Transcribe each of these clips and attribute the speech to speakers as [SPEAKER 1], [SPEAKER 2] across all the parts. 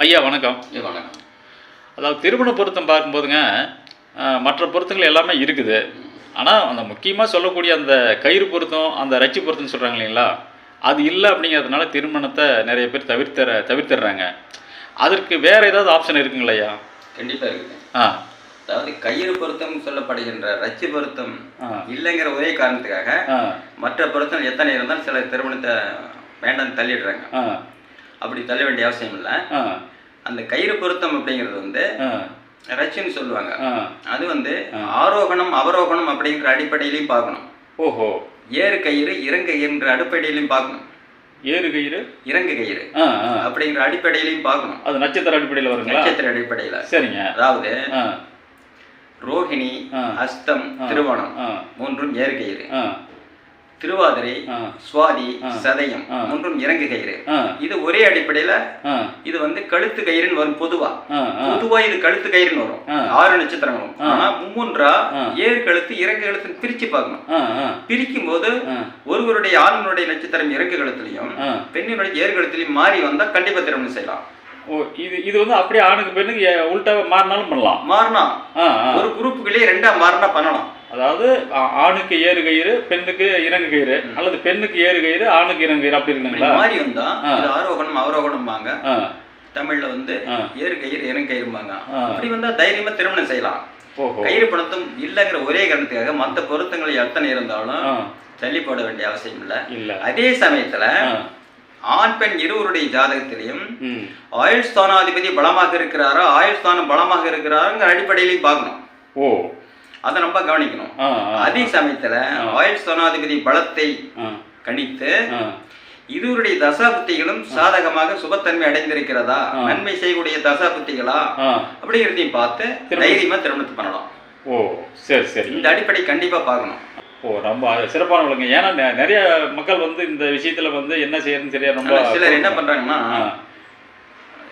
[SPEAKER 1] ஐயா வணக்கம்.
[SPEAKER 2] வணக்கம்.
[SPEAKER 1] அதாவது திருமண பொருத்தம் பார்க்கும்போதுங்க மற்ற பொருத்தங்கள் எல்லாமே இருக்குது. ஆனால் அந்த முக்கியமாக சொல்லக்கூடிய அந்த கயிறு பொருத்தம் அந்த ரச்சி பொருத்தம்னு சொல்கிறாங்க இல்லைங்களா? அது இல்லை அப்படிங்கிறதுனால திருமணத்தை நிறைய பேர் தவிர்த்தர தவிர்த்துடுறாங்க. அதற்கு வேற ஏதாவது ஆப்ஷன் இருக்குங்களா ஐயா?
[SPEAKER 2] கண்டிப்பா இருக்குது.
[SPEAKER 1] ஆ.
[SPEAKER 2] அதாவது கயிறு பொருத்தம் சொல்லப்படுகின்ற ரச்சி பொருத்தம்
[SPEAKER 1] ஆ.
[SPEAKER 2] இல்லைங்கிற ஒரே காரணத்துக்காக
[SPEAKER 1] ஆ.
[SPEAKER 2] மற்ற பொருத்தம் எத்தனை இருந்தாலும் சில திருமணத்தை வேண்டாம் தள்ளிடுறாங்க.
[SPEAKER 1] ஆ.
[SPEAKER 2] அப்படி தள்ள வேண்டிய அவசியம் இல்லை. அந்த கயிறு பொருத்தம் அப்படிங்கிறது வந்து ரச்சின்னு சொல்லுவாங்க. அது வந்து ஆரோகணம் அவரோகணம் அப்படிங்கிற அடிப்படையிலையும் பார்க்கணும்.
[SPEAKER 1] ஓஹோ.
[SPEAKER 2] ஏறு கயிறு இறங்கு கயிறுன்ற அடிப்படையிலையும் பார்க்கணும்.
[SPEAKER 1] ஏறு கயிறு?
[SPEAKER 2] இறங்கு கயிறு அப்படிங்கிற அடிப்படையிலையும் பார்க்கணும்.
[SPEAKER 1] அது நட்சத்திர அடிப்படையில் வருங்களா?
[SPEAKER 2] நட்சத்திர அடிப்படையில்.
[SPEAKER 1] சரிங்க.
[SPEAKER 2] அதாவது ரோஹிணி. அஸ்தம். திருவோணம் மூன்றும் ஏறு கயிறு. திருவாதிரை சுவாதி. சதயம்
[SPEAKER 1] ஆ.
[SPEAKER 2] மூன்றும் இறங்கு கயிறு இது ஒரே அடிப்படையில இது வந்து கழுத்து கயிறுன்னு வரும் பொதுவா. பொதுவா இது கழுத்து கயிறுன்னு வரும். ஆறு நட்சத்திரங்களும். ஆனா மும்மூன்றா
[SPEAKER 1] ஆ.
[SPEAKER 2] ஏறு கழுத்து இறங்கு கழுத்துன்னு பிரிச்சு பார்க்கணும். பிரிக்கும் போது ஒருவருடைய ஆணினுடைய நட்சத்திரம் இறங்கு கழுத்துலையும் பெண்ணினுடைய ஏறு கழுத்துலையும் மாறி வந்தா கண்டிப்பா திருமணம் செய்யலாம்.
[SPEAKER 1] ஓ இது இது வந்து அப்படியே ஆணுக்கு பெண்ணுக்கு உள்டாவா மாறினாலும் பண்ணலாம்.
[SPEAKER 2] மாறினா ஒரு குரூப்புகளே ரெண்டா மாறினா பண்ணலாம்.
[SPEAKER 1] அதாவது ஆணுக்கு ஏறு கயிறு பெண்ணுக்கு இறங்கு கயிறு அல்லது பெண்ணுக்கு ஏறு கயிறு ஆணுக்கு இறங்கு கயிறு அப்படி இருக்குங்களா?
[SPEAKER 2] மாறி வந்தா ஆரோகணம் அவரோகணம்பாங்க. தமிழ்ல வந்து. ஏறு கயிறு இறங்கு கயிறும்பாங்க. அப்படி வந்தா தைரியமா திருமணம் செய்யலாம். கயிறு பணத்தும் இல்லைங்கிற ஒரே காரணத்துக்காக மற்ற பொருத்தங்கள் எத்தனை இருந்தாலும்
[SPEAKER 1] ஆ.
[SPEAKER 2] தள்ளி போட வேண்டிய அவசியம் இல்லை. அதே சமயத்துல ஆண் பெண் இருவருடைய ஜாதகத்திலையும் ஆயுள் ஸ்தானாதிபதி பலமாக இருக்கிறாரா ஆயுள் ஸ்தானம் பலமாக இருக்கிறாருங்கிற அடிப்படையிலையும் பார்க்கணும்.
[SPEAKER 1] ஓ.
[SPEAKER 2] அதை நம்ம கவனிக்கணும். அதே சமயத்துல ஆயுள் ஸ்தானாதிபதி பலத்தை கணித்து
[SPEAKER 1] ஆ.
[SPEAKER 2] இருவருடைய தசாபுத்திகளும் சாதகமாக சுபத்தன்மை அடைந்திருக்கிறதா. நன்மை செய்யக்கூடிய தசாபுத்திகளா? அப்படிங்கிறதையும் பார்த்து. தைரியமா திருமணத்தை பண்ணலாம்.
[SPEAKER 1] ஓ சரி சரி.
[SPEAKER 2] இந்த அடிப்படை கண்டிப்பா பார்க்கணும்.
[SPEAKER 1] ஓ ரொம்ப சிறப்பான விளங்க ஏன்னா நிறைய மக்கள் வந்து இந்த விஷயத்துல வந்து என்ன செய்யறதுன்னு சரியா ரொம்ப
[SPEAKER 2] சிலர் என்ன பண்றாங்கன்னா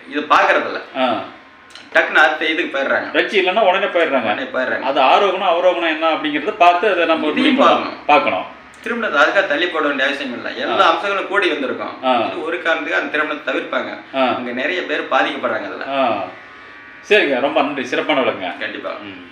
[SPEAKER 2] இது பாக்குறது இல்ல
[SPEAKER 1] ஆ.
[SPEAKER 2] டக்குன்னு அடுத்த இதுக்கு போயிடுறாங்க.
[SPEAKER 1] ரச்சி இல்லைன்னா உடனே போயிடுறாங்க.
[SPEAKER 2] உடனே போயிடுறாங்க.
[SPEAKER 1] அது ஆரோகணம் அவரோகணம் என்ன அப்படிங்கறத பார்த்து அதை நம்ம.
[SPEAKER 2] பார்க்கணும். திருமணத்தை அதுக்காக தள்ளி போட வேண்டிய அவசியம் இல்லை. எல்லா அம்சங்களும் கூடி வந்திருக்கும். இது ஒரு காரணத்துக்கு அந்த திருமணத்தை தவிர்ப்பாங்க. அங்க நிறைய பேர் பாதிக்கப்படுறாங்க அதுல.
[SPEAKER 1] சரிங்க. ரொம்ப நன்றி. சிறப்பான விளங்க
[SPEAKER 2] கண்டிப்பா.
[SPEAKER 1] ம்.